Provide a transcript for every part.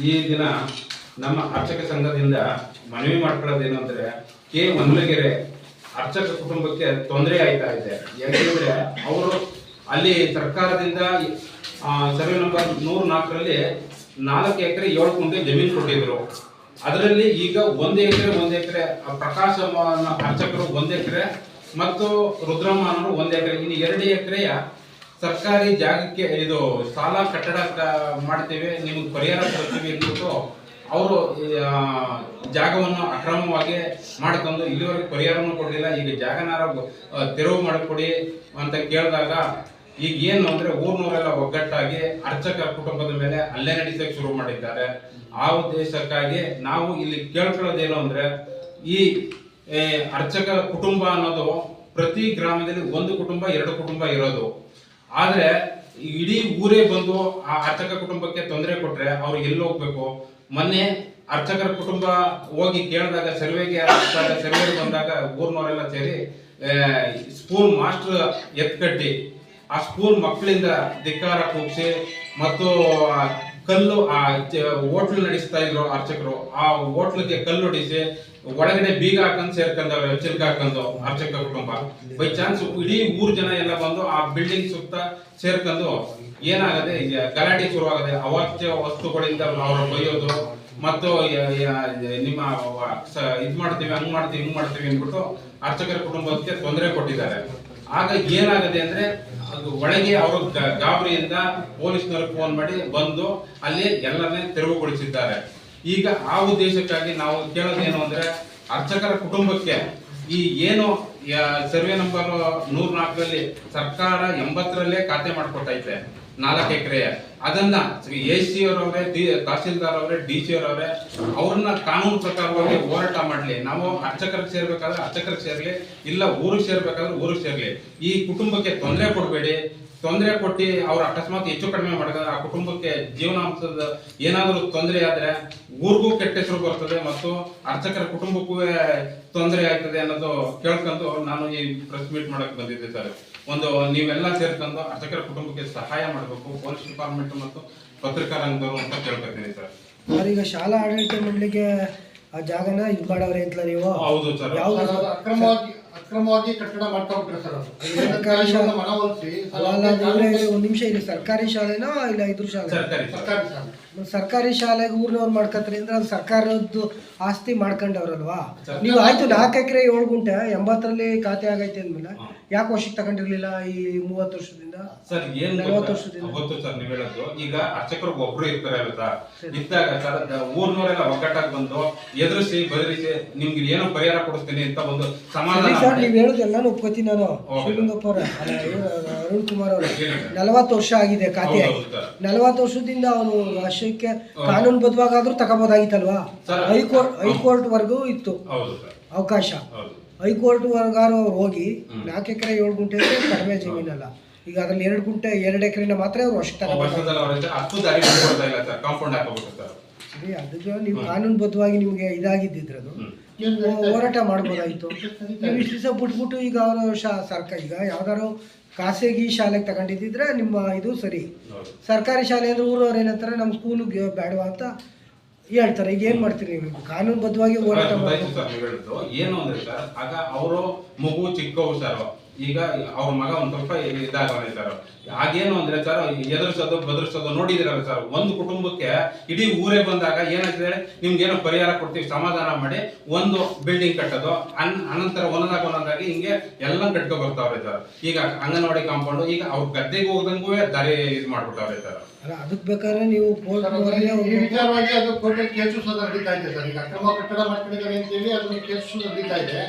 ಈ ದಿನ ನಮ್ಮ ಅರ್ಚಕ ಸಂಘದಿಂದ ಮನವಿ ಮಾಡ್ಕೊಳ್ಳೋದೇನು ಅಂದ್ರೆ, ಕೆ ಮನ್ಲಗೆರೆ ಅರ್ಚಕ ಕುಟುಂಬಕ್ಕೆ ತೊಂದರೆ ಆಯ್ತಾ ಇದೆ. ಯಾಕೆಂದ್ರೆ ಅವರು ಅಲ್ಲಿ ಸರ್ಕಾರದಿಂದ ಸರ್ವೆ ನಂಬರ್ ನೂರ ನಾಲ್ಕರಲ್ಲಿ ನಾಲ್ಕು ಎಕರೆ ಏಳು ಕುಂಟೆ ಜಮೀನು ಕೊಟ್ಟಿದ್ರು. ಅದರಲ್ಲಿ ಈಗ ಒಂದು ಎಕರೆ ಒಂದು ಎಕರೆ ಪ್ರಕಾಶ ಮ- ಅರ್ಚಕರು ಒಂದು ಎಕರೆ ಮತ್ತು ರುದ್ರಮ್ಮ ಅನ್ನೋರು ಒಂದು ಎಕರೆ. ಇನ್ನು ಎರಡು ಎಕರೆಯ ಸರ್ಕಾರಿ ಜಾಗಕ್ಕೆ ಇದು ಸಾಲ ಕಟ್ಟಡ ಮಾಡ್ತೇವೆ, ನಿಮಗೆ ಪರಿಹಾರ ಕೊಡ್ತೀವಿ ಅಂದ್ಬಿಟ್ಟು ಅವರು ಜಾಗವನ್ನು ಅಕ್ರಮವಾಗಿ ಮಾಡ್ಕೊಂಡು ಇಲ್ಲಿವರೆಗೆ ಪರಿಹಾರನೂ ಕೊಡಲಿಲ್ಲ. ಈಗ ಜಾಗನಾರ ತೆರವು ಮಾಡಿಕೊಡಿ ಅಂತ ಕೇಳಿದಾಗ ಈಗ ಏನು ಅಂದ್ರೆ ಊರ್ನವರೆಲ್ಲ ಒಗ್ಗಟ್ಟಾಗಿ ಅರ್ಚಕ ಕುಟುಂಬದ ಮೇಲೆ ಅಲ್ಲೇ ನಡೆಸಕ್ಕೆ ಶುರು ಮಾಡಿದ್ದಾರೆ. ಆ ಉದ್ದೇಶಕ್ಕಾಗಿ ನಾವು ಇಲ್ಲಿ ಕೇಳ್ಕೊಳ್ಳೋದೇನು ಅಂದ್ರೆ ಈ ಅರ್ಚಕ ಕುಟುಂಬ ಅನ್ನೋದು ಪ್ರತಿ ಗ್ರಾಮದಲ್ಲಿ ಒಂದು ಕುಟುಂಬ, ಎರಡು ಕುಟುಂಬ ಇರೋದು. ಆದ್ರೆ ಇಡೀ ಊರೇ ಬಂದು ಆ ಅರ್ಚಕ ಕುಟುಂಬಕ್ಕೆ ತೊಂದರೆ ಕೊಟ್ರೆ ಅವ್ರು ಎಲ್ಲಿ ಹೋಗ್ಬೇಕು? ಮೊನ್ನೆ ಅರ್ಚಕರ ಕುಟುಂಬ ಹೋಗಿ ಕೇಳಿದಾಗ ಸರ್ವೆಗೆ ಸರ್ವೆ ಬಂದಾಗ ಊರ್ನವರೆಲ್ಲ ಸೇರಿ ಸ್ಕೂಲ್ ಮಾಸ್ಟರ್ ಎತ್ಕಟ್ಟಿ ಆ ಸ್ಕೂಲ್ ಮಕ್ಕಳಿಂದ ಧಿಕ್ಕಾರ ಕೂಗಿಸಿ, ಮತ್ತು ಕಲ್ಲು, ಆ ಹೋಟ್ಲು ನಡೆಸ್ತಾ ಇದ್ರು ಅರ್ಚಕರು. ಆ ಹೋಟ್ಲಿಗೆ ಕಲ್ಲು ಹೊಡಿಸಿ ಒಳಗಡೆ ಬೀಗ ಹಾಕೊಂಡು ಸೇರ್ಕೊಂಡವ್ರೆ ಚಿಲ್ಕ ಹಾಕೊಂಡು ಅರ್ಚಕ ಕುಟುಂಬ. ಬೈ ಚಾನ್ಸ್ ಇಡೀ ಊರ್ ಜನ ಎಲ್ಲ ಬಂದು ಆ ಬಿಲ್ಡಿಂಗ್ ಸುತ್ತ ಸೇರ್ಕೊಂಡು ಏನಾಗದೆ ಗಲಾಟೆ ಶುರುವಾಗದೆ ಅವಾಚ್ಯ ವಸ್ತುಗಳಿಂದ ಅವ್ರು ಬೈಯೋದು ಮತ್ತು ನಿಮ್ಮ ಇದ್ ಮಾಡ್ತೀವಿ, ಹಂಗ್ ಮಾಡ್ತೀವಿ, ಹಿಂಗ್ ಮಾಡ್ತೀವಿ ಅಂದ್ಬಿಟ್ಟು ಅರ್ಚಕರ ಕುಟುಂಬಕ್ಕೆ ತೊಂದರೆ ಕೊಟ್ಟಿದ್ದಾರೆ. ಆಗ ಏನಾಗದೆ ಅಂದ್ರೆ ಅದು ಒಳಗೆ ಅವರು ಗಾಬರಿಯಿಂದ ಪೊಲೀಸ್ನವರು ಫೋನ್ ಮಾಡಿ ಬಂದು ಅಲ್ಲಿ ಎಲ್ಲರನ್ನೇ ತೆರವುಗೊಳಿಸಿದ್ದಾರೆ. ಈಗ ಆ ಉದ್ದೇಶಕ್ಕಾಗಿ ನಾವು ಕೇಳೋದೇನು ಅಂದ್ರೆ ಅರ್ಚಕರ ಕುಟುಂಬಕ್ಕೆ ಈ ಏನು ಸರ್ವೆ ನಂಬರ್ ನೂರ್ ನಾಲ್ಕರಲ್ಲಿ ಸರ್ಕಾರ ಎಂಬತ್ತರಲ್ಲೇ ಖಾತೆ ಮಾಡಿಕೊಟ್ಟೈತೆ ನಾಲ್ಕು ಎಕರೆ. ಅದನ್ನ ಎ ಸಿ ಅವರವ್ರೆ, ಡಿ ತಹಸೀಲ್ದಾರ್ ಅವರೇ ಡಿ ಸಿ ಅವರವ್ರೆ, ಅವ್ರನ್ನ ಕಾನೂನು ಪ್ರಕಾರವಾಗಿ ಹೋರಾಟ ಮಾಡ್ಲಿ. ನಾವು ಅರ್ಚಕರಿಗೆ ಸೇರ್ಬೇಕಾದ್ರೆ ಅರ್ಚಕರಿಗೆ ಸೇರ್ಲಿ, ಇಲ್ಲ ಊರಿಗೆ ಸೇರ್ಬೇಕಾದ್ರೆ ಊರಿಗೆ ಸೇರ್ಲಿ. ಈ ಕುಟುಂಬಕ್ಕೆ ತೊಂದರೆ ಕೊಡಬೇಡಿ. ತೊಂದರೆ ಕೊಟ್ಟು ಅವ್ರ ಅಕಸ್ಮಾತ್ ಹೆಚ್ಚು ಕಡಿಮೆ ಮಾಡಿದ್ರೆ ಆ ಕುಟುಂಬಕ್ಕೆ ಜೀವನಾಂಶದ ಏನಾದರೂ ತೊಂದರೆ ಆದ್ರೆ ಊರಿಗೂ ಕೆಟ್ಟ ಹೆಸರು ಬರ್ತದೆ ಮತ್ತು ಅರ್ಚಕರ ಕುಟುಂಬಕ್ಕೂ ತೊಂದರೆ ಆಗ್ತದೆ ಅನ್ನೋದು ಕೇಳ್ಕೊಂಡು ನಾನು ಈ ಪ್ರೆಸ್ ಮೀಟ್ ಮಾಡಕ್ ಬಂದಿದ್ದೆ ಸರ್. ಒಂದು ನೀವೆಲ್ಲ ಸೇರ್ಕೊಂಡು ಅರ್ಚಕರ ಕುಟುಂಬಕ್ಕೆ ಸಹಾಯ ಮಾಡಬೇಕು. ಪೊಲೀಸ್ ಡಿಪಾರ್ಟ್ಮೆಂಟ್ ಮತ್ತು ಪತ್ರಿಕಾ ರಂಗದವರು ಅಂತ ಕೇಳ್ಕೊತೀನಿ ಸರ್. ಸರ್ ಈಗ ಶಾಲಾ ಆಡಳಿತ ಮಂಡಳಿಗೆ ಆ ಜಾಗನ ಇದು ಮಾಡವ್ರೆ ಅಂತ ನೀವು? ಹೌದು ಸರ್. ಅದು ಅಕ್ರಮವಾಗಿ ಅಕ್ರಮವಾಗಿ ಕಟ್ಟಡ ಮಾಡ್ತಾ ಹೋಗ್ತಾರೆ ಸರ್ ಅದು. ಸರ್ಕಾರಿ ಶಾಲೆ- ಮನವೊಲಿಸಿ ಅಲ್ಲ ಅಲ್ಲ ಅಂದ್ರೆ ಒಂದು ನಿಮಿಷ ಇಲ್ಲಿ ಸರ್ಕಾರಿ ಶಾಲೆನಾ ಇಲ್ಲ ಇದ್ರ ಶಾಲೆ ಸರ್ಕಾರಿ ಸರ್ ಸರ್ಕಾರಿ ಶಾಲೆ. ಸರ್ಕಾರಿ ಶಾಲೆಗೆ ಊರ್ನವ್ರು ಮಾಡ್ಕತ್ರಿ ಅಂದ್ರೆ ಅದು ಸರ್ಕಾರದ್ದು ಆಸ್ತಿ ಮಾಡ್ಕೊಂಡವ್ರಲ್ವಾ? ನೀವು ಆಯ್ತು ನಾಲ್ಕು ಎಕರೆ ಏಳು ಗುಂಟೆ ಎಂಬತ್ತರಲ್ಲಿ ಖಾತೆ ಆಗೈತೆ ಅಂದ್ಮೇಲೆ ಯಾಕೆ ವರ್ಷಕ್ಕೆ ತಗೊಂಡಿರ್ಲಿಲ್ಲ ಈ ಮೂವತ್ತು ವರ್ಷದಿಂದ? ಸರ್ ಏನ್ ನಲವತ್ತು? ವರ್ಷದಿಂದ. ಗೊತ್ತು ಸರ್ ನೀವ್ ಹೇಳೋದು. ಈಗ ಅರ್ಚಕರು ಒಬ್ರು ಇರ್ತಾರೆ ಅಲ್ವಾ? ಇದ್ದಾಗ ಸರ್ ಊರ್ನವರೆಲ್ಲ ಒಗ್ಗಟ್ಟಾಗಿ ಬಂದು ಎದುರಿಸಿ ಬದಲಿಸಿ ನಿಮ್ಗೆ ಏನೋ ಪರಿಹಾರ ಕೊಡಿಸ್ತೀನಿ ಅಂತ ಒಂದು ಸಮಾಧಾನ ಸರಿ ನೀವು ಹೇಳೋದು ಎಲ್ಲಾನು ಒಪ್ಕೋತೀನಿ ನಾನು. ಶಿವಲಿಂಗಪ್ಪ ಅವರ ಅರುಣ್ ಕುಮಾರ್ ಅವರು. ನಲವತ್ತು ವರ್ಷ ಆಗಿದೆ ಖಾತೆ. ನಲವತ್ತು ವರ್ಷದಿಂದ ಅವನು ವರ್ಷಕ್ಕೆ ಕಾನೂನುಬದ್ಧವಾಗಾದ್ರೂ ತಗೋಬೋದಾಗಿತ್ತಲ್ವಾ? ಹೈಕೋರ್ಟ್ ಹೈಕೋರ್ಟ್ ವರ್ಗೂ ಇತ್ತು ಅವಕಾಶ. ಹೈಕೋರ್ಟ್ ವರ್ಗಾರು ಅವ್ರು ಹೋಗಿ. ನಾಲ್ಕು ಎಕರೆ ಏಳು ಗುಂಟೆ ಕಡಿಮೆ ಜಮೀನಲ್ಲ. ಈಗ ಅದ್ರಲ್ಲಿ ಎರಡು ಗುಂಟೆ ಎರಡು ಎಕರೆನ ಮಾತ್ರ ಅವ್ರು ಅಷ್ಟು ತಗೋಬೋದು ಸರಿ ಅದಕ್ಕೆ ನೀವು ಕಾನೂನುಬದ್ಧವಾಗಿ ನಿಮಗೆ ಇದಾಗಿದ್ದಿದ್ರದು ಹೋರಾಟ ಮಾಡ್ಬೋದಾಗಿತ್ತು ನೀವು ಇಷ್ಟು ದಿವಸ ಬಿಟ್ಬಿಟ್ಟು ಈಗ ಅವರು ಶಾ ಸರ್ಕಾರ ಈಗ ಯಾವ್ದಾದ್ರು ಖಾಸಗಿ ಶಾಲೆಗೆ ತಗೊಂಡಿದ್ದಿದ್ರೆ ನಿಮ್ಮ ಇದು ಸರಿ. ಸರ್ಕಾರಿ ಶಾಲೆ ಅಂದ್ರೆ ಊರವ್ರು ಏನಂತಾರೆ ನಮ್ಮ ಸ್ಕೂಲಿಗೆ ಬೇಡವಾ ಅಂತ ಹೇಳ್ತಾರೆ. ಈಗ ಏನು ಮಾಡ್ತೀರಿ ನೀವು? ಕಾನೂನುಬದ್ಧವಾಗಿ ಹೋರಾಟ ಮಾಡಬೇಕು ಹೇಳಿದ್ದು ಏನು ಅಂದ್ರೆ ಸರ್ ಆಗ ಅವರು ಮಗು ಚಿಕ್ಕವು ಸರ್ ಈಗ ಅವ್ರ ಮಗ ಒಂದ್ ಸ್ವಲ್ಪ ಇದಾಗವನೆ ಸರ್ ಆಗೇನು ಅಂದ್ರೆ ಸರ್ ಎದುರಿಸೋದು ಬದರ್ಸೋದು ನೋಡಿದಿರಲ್ಲ ಸರ್. ಒಂದು ಕುಟುಂಬಕ್ಕೆ ಇಡೀ ಊರೇ ಬಂದಾಗ ಏನಾಗ್ತದೆ ನಿಮ್ಗೆ ಏನೋ ಪರಿಹಾರ ಕೊಡ್ತೀವಿ ಸಮಾಧಾನ ಮಾಡಿ ಒಂದು ಬಿಲ್ಡಿಂಗ್ ಕಟ್ಟೋದು ಅನ್ ಅನಂತರ ಒಂದೊಂದಾಗ ಒಂದೊಂದಾಗಿ ಹಿಂಗೆ ಎಲ್ಲ ಕಟ್ಕೊ ಬರ್ತಾವ್ರೆ ಸರ್. ಈಗ ಅಂಗನವಾಡಿ ಕಾಂಪೌಂಡ್ ಈಗ ಅವ್ರ ಗದ್ದೆಗೆ ಹೋಗದಂಗೂ ದಾರಿ ಇದು ಮಾಡ್ಬಿಟ್ಟವ್ರೆ ಸರ್. ಅದಕ್ಕೆ ಬೇಕಾದ್ರೆ ನೀವು ಈ ವಿಚಾರವಾಗಿ ಅದು ಕೋರ್ಟಲ್ಲಿ ಕೇಸು ಸಹ ನಡೀತಾ ಇದೆ ಸರ್. ಈಗ ಅಕ್ರಮ ಕಟ್ಟಡ ಮಾಡ್ಕೊಂಡಿದ್ದಾರೆ ಅಂತೇಳಿ ಅದನ್ನು ಕೇಸು ನಡೀತಾ ಇದೆ.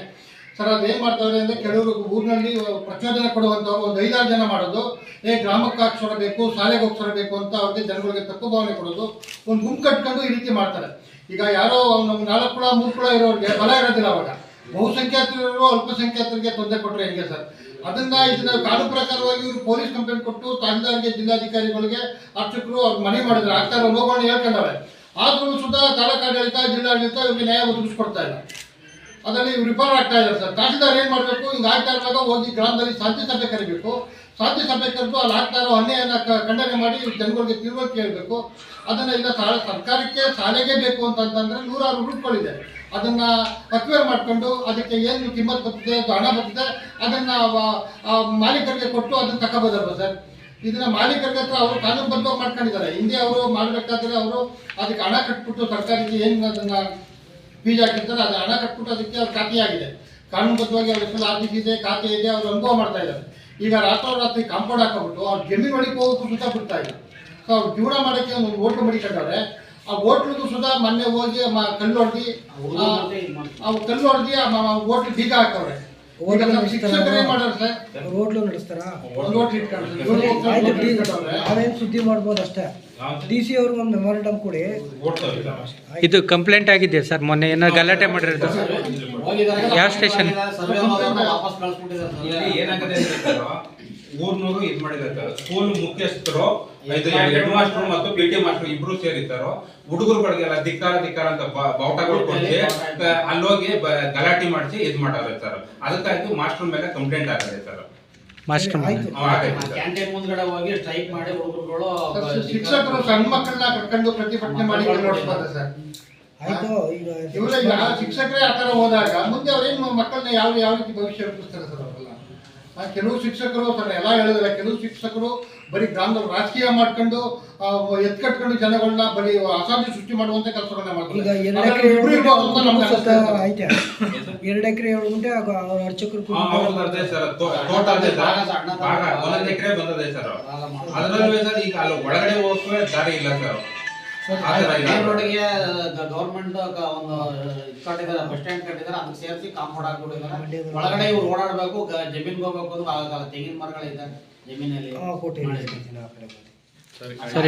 ಸರ್ ಏನ್ ಮಾಡ್ತಾರೆ ಅಂದ್ರೆ ಕೆಲವರು ಊರಿನಲ್ಲಿ ಪ್ರಚೋದನೆ ಕೊಡುವಂತವ್ರು ಒಂದು ಐದಾರು ಜನ ಮಾಡೋದು. ಏ, ಗ್ರಾಮಕ್ಕೆ ಹಾಕ್ಸೋರ ಬೇಕು, ಶಾಲೆಗೆ ಹೋಗ್ಸೋರ ಬೇಕು ಅಂತ ಅವ್ರಿಗೆ ಜನಗಳಿಗೆ ತಪ್ಪು ಭಾವನೆ ಕೊಡೋದು. ಒಂದು ಗುಂಪು ಕಟ್ಕೊಂಡು ಈ ರೀತಿ ಮಾಡ್ತಾರೆ. ಈಗ ಯಾರೋ ನಮ್ಮ ನಾಲ್ಕು ಕುಳ, ಮೂರು ಕುಳ ಇರೋರಿಗೆ ಬಲ ಇರೋದಿಲ್ಲ ಅವಾಗ. ಬಹುಸಂಖ್ಯಾತರು ಅಲ್ಪಸಂಖ್ಯಾತರಿಗೆ ತೊಂದರೆ ಕೊಟ್ಟರೆ ಹೆಂಗೆ ಸರ್? ಅದನ್ನ ಇದನ್ನ ಕಾನೂನು ಪ್ರಕಾರವಾಗಿ ಇವರು ಪೊಲೀಸ್ ಕಂಪ್ಲೇಂಟ್ ಕೊಟ್ಟು ತಹಸೀಲ್ದಾರ್ಗೆ, ಜಿಲ್ಲಾಧಿಕಾರಿಗಳಿಗೆ, ಅರ್ಚಕರು ಅವ್ರು ಮನೆ ಮಾಡಿದ್ರೆ ಆಗ್ತಾರೆ ಹೋಗೋಣ ಹೇಳ್ಕೊಂಡವೆ ಆದ್ರೂ ಸುಧಾ ತಾಲೂಕಾಡಳಿತ, ಜಿಲ್ಲಾಡಳಿತ ಇವ್ರಿಗೆ ನ್ಯಾಯ ಒದಗಿಸ್ಕೊಡ್ತಾ ಇಲ್ಲ. ಅದರಲ್ಲಿ ರಿಪೇರ್ ಆಗ್ತಾ ಇದ್ದಾರೆ ಸರ್. ತಹಸೀಲ್ದಾರ್ ಏನು ಮಾಡಬೇಕು? ಹಿಂಗೆ ಆಗ್ತಾ ಇರುವಾಗ ಹೋಗಿ ಗ್ರಾಮದಲ್ಲಿ ಶಾಂತಿ ಸಭೆ ಕರಿಬೇಕು. ಶಾಂತಿ ಸಭೆ ಕರೆದು ಅಲ್ಲಿ ಆಗ್ತಾ ಇರೋ ಅನ್ಯಾಯನ ಖಂಡನೆ ಮಾಡಿ ಜನಗಳಿಗೆ ತಿಳುವಳಿಕೆ ಹೇಳ್ಬೇಕು ಅದನ್ನ ಇಲ್ಲ ಸರ್ಕಾರಕ್ಕೆ ಶಾಲೆಗೆ ಬೇಕು ಅಂತಂತಂದರೆ ನೂರಾರು ರೂಟ್ಗಳಿದೆ. ಅದನ್ನ ಅಕ್ವೇರ್ ಮಾಡ್ಕೊಂಡು ಅದಕ್ಕೆ ಏನು ಕಿಮ್ಮತ್ ಬರ್ತದೆ ಹಣ ಬರ್ತದೆ, ಅದನ್ನ ಮಾಲೀಕರಿಗೆ ಕೊಟ್ಟು ಅದನ್ನ ತಗೋಬೋದಲ್ವ ಸರ್? ಇದನ್ನ ಮಾಲೀಕರಿಗೆ ಹತ್ರ ಅವರು ಕಾನೂನು ಬದ್ಧವಾಗಿ ಮಾಡ್ಕೊಂಡಿದ್ದಾರೆ. ಹಿಂದೆ ಅವರು ಮಾಡಬೇಕಾದ್ರೆ ಅವರು ಅದಕ್ಕೆ ಹಣ ಕಟ್ಬಿಟ್ಟು ಸರ್ಕಾರಕ್ಕೆ ಏನು ಅದನ್ನ ಬೀಜ ಹಾಕಿರ್ತಾರೆ ಅದು ಹಣ ಕಟ್ಬಿಟ್ಟು ಅದಕ್ಕೆ ಅವ್ರ ಖಾತೆಯಾಗಿದೆ. ಕಾನೂನುಬದ್ಧವಾಗಿ ಅವ್ರ ಹೆಸರು ಆರ್ ಇದೆ ಖಾತೆ ಇದೆ ಅವ್ರು ಅನುಭವ ಮಾಡ್ತಾ ಇದ್ದಾರೆ. ಈಗ ರಾತ್ರೋರಾತ್ರಿ ಕಾಂಪೌಂಡ್ ಹಾಕೊಂಡ್ಬಿಟ್ಟು ಅವ್ರ ಜಮೀನು ಒಳಗೆ ಹೋಗೋಕ್ಕೂ ಸುತ್ತ ಬಿಡ್ತಾ ಇಲ್ಲ. ಸೊ ಅವ್ರು ಜೀವನ ಮಾಡೋಕ್ಕೆ ಒಂದು ಹೋಟ್ಲು ಮಡಿಕೊಂಡವ್ರೆ ಆ ಹೋಟ್ಲಿಗೂ ಸುಧಾ ಮೊನ್ನೆ ಹೋಗಿ ಮ- ಕಲ್ಲು ಹೊಡೆದಿ ಅವು ಕಲ್ಲು ಹೊಡೆದಿ ಹೋಟ್ಲು ಬೀಗ ಹಾಕವ್ರೆ. ನಡೆಸ್ತಾರಾ ಹೋಟ್ಲು. ನಾವೇನು ಸುದ್ದಿ ಮಾಡ್ಬೋದು ಅಷ್ಟೇ. ಡಿ ಸಿ ಅವ್ರಿಗೆ ಒಂದು ಮೆಮೊರಂಡಮ್ ಕೊಡಿ. ಇದು ಕಂಪ್ಲೇಂಟ್ ಆಗಿದೆ ಸರ್? ಮೊನ್ನೆ ಏನೋ ಗಲಾಟೆ ಮಾಡಿರೋದು. ಯಾವ ಸ್ಟೇಷನ್? ವಾಪಸ್ ಕಳ್ಸ್ಬಿಟ್ಟಿದ್ದಾರೆ ಇಲ್ಲಿ ಏನಾಗಿದೆ ಅಂದ್ರೆ ಸರ್, ಊರ್ನೂರು ಇದು ಮಾಡಿದ್ದಾರೆ ಸ್ಕೂಲ್ ಮುಖ್ಯಸ್ಥರು ಇದು ಹೆಡ್ ಮಾಸ್ಟರ್ ಮತ್ತು ಪಿ ಟಿ ಮಾಸ್ಟರ್ ಇಬ್ರು ಸೇರಿದ್ದಾರೋ ಹುಡುಗರುಗಳಿಗೆಲ್ಲ ಧಿಕ್ಕಾರ ಧಿಕ್ಕಾರ ಅಂತ ಬಾವುಟಗಳು ಕೊಡಿಸಿ ಅಲ್ಲೋಗಿ ಬ- ಗಲಾಟೆ ಮಾಡಿಸಿ ಇದು ಮಾಡಾರೆ ಸರ್. ಅದಕ್ಕಾಗಿ ಮಾಸ್ಟರ್ ಮೇಲೆ ಕಂಪ್ಲೇಂಟ್ ಆಗಿದೆ ಸರ್. ಮಾಸ್ಟರ್. ಕ್ಯಾಂಟೀನ್ ಮುಂದ್ಗಡೆ ಹೋಗಿ ಸ್ಟ್ರೈಕ್ ಮಾಡಿ ಹುಡುಗರುಗಳು ಶಿಕ್ಷಕರು ಸಣ್ಣ ಮಕ್ಕಳನ್ನ ಕರ್ಕೊಂಡು ಪ್ರತಿಭಟನೆ ಮಾಡಿ ಸರ್. ಆಯ್ತು ಇವ್ರ ಶಿಕ್ಷಕರೇ ಆ ಹೋದಾಗ ಮುಂದೆ ಅವ್ರೇನು ಮಕ್ಕಳನ್ನ ಯಾವ ಯಾವ ರೀತಿ ಭವಿಷ್ಯ ರೂಪಿಸ್ತಾರೆ ಸರ್ ಅವರೆಲ್ಲ? ಕೆಲವು ಶಿಕ್ಷಕರು ಸರ್ ಎಲ್ಲ ಹೇಳಿದ್ರೆ ಕೆಲವು ಶಿಕ್ಷಕರು ಬರೀ ಗ್ರಾಮದಲ್ಲಿ ರಾಜಕೀಯ ಮಾಡ್ಕೊಂಡು ಆ, ಎತ್ಕಟ್ಕೊಂಡು ಜನಗಳನ್ನ ಬರೀ ಅಸಾಧ್ಯ ಸೃಷ್ಟಿ ಮಾಡುವಂತ ಕೆಲಸಗಳನ್ನ ಈಗ ಮಾಡ್ತಾರೆ. ಎರಡು ಎಕರೆ ಆಗ ಅವ್ರ ಅರ್ಚಕರು ಒಂದೊಂದು ಎಕರೆ ಬಂದದೆ ಸರ್. ಅದರಲ್ಲೂ ಸರ್ ಈಗ ಅಲ್ಲಿ ಒಳಗಡೆ ಹೋಗಕ್ಕೆ ದಾರಿ ಇಲ್ಲ ಸರ್. ಆ ರೋಡ್ಗೆ ಗೌರ್ಮೆಂಟ್ ಒಂದು ಇದ್. ಕಟ್ಟಿದ್ದಾರೆ ಬಸ್ ಸ್ಟ್ಯಾಂಡ್ ಕಟ್ಟಿದ್ದಾರೆ ಅದಕ್ಕೆ ಸೇರಿಸಿ ಕಾಂಪೌಂಡ್ ಹಾಕ್ಬಿಟ್ಟಿದ್ದಾರೆ. ಒಳಗಡೆ ಇವ್ರು ಓಡಾಡಬೇಕು ಜಮೀನ್ ಜಮೀನ್ಗೆ ಹೋಗ್ಬೇಕು ಅಂದ್ರೆ ಆಗಲ್ಲ ತೆಂಗಿನ ಮರಗಳಿದ್ದಾರೆ ಜಮೀನಲ್ಲಿ. ಸರಿ